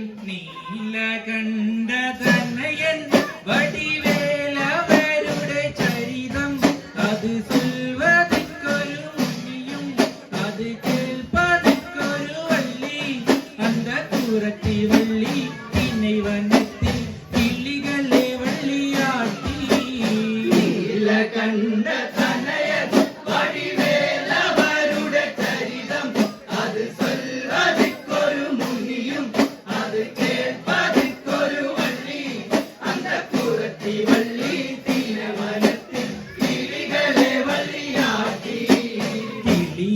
நீல கண்ட தன்னையன் வடிவேலவருடைய சரிதம். அது சொல்வதற்கொரு முனியும் அது கேள்பதற்கொரு வள்ளி. அந்த தூரத்தி வள்ளி திணை வண்ணத்தில் கிள்ளிகளே வள்ளியாட்டி நீல கண்ட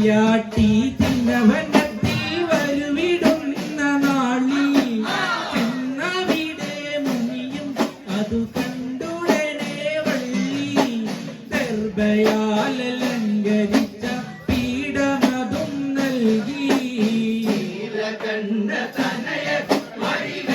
നെയ്യാട്ടി തിന്നവനത്തിൽ വരുവിടും നാളിൽ തിന്നവിടെ മുനിയും അതു കണ്ടുടനെ വള്ളി. ദർഭയാൽ അലങ്കരിച്ച പീഠമതും നൽകി. കണ്ട തനയ വഴികൾ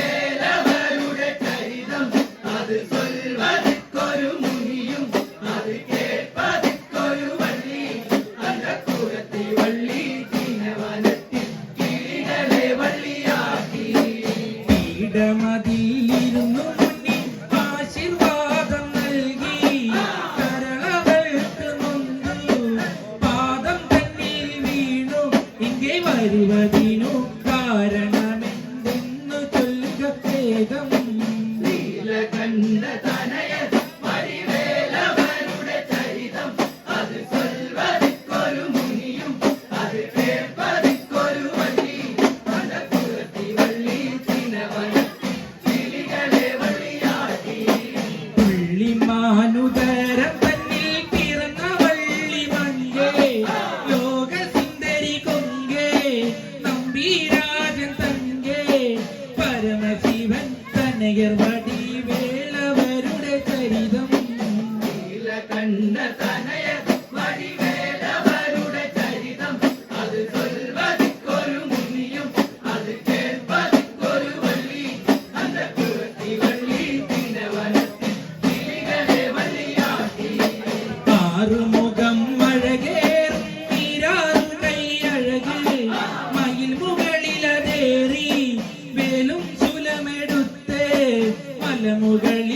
beat முருகன்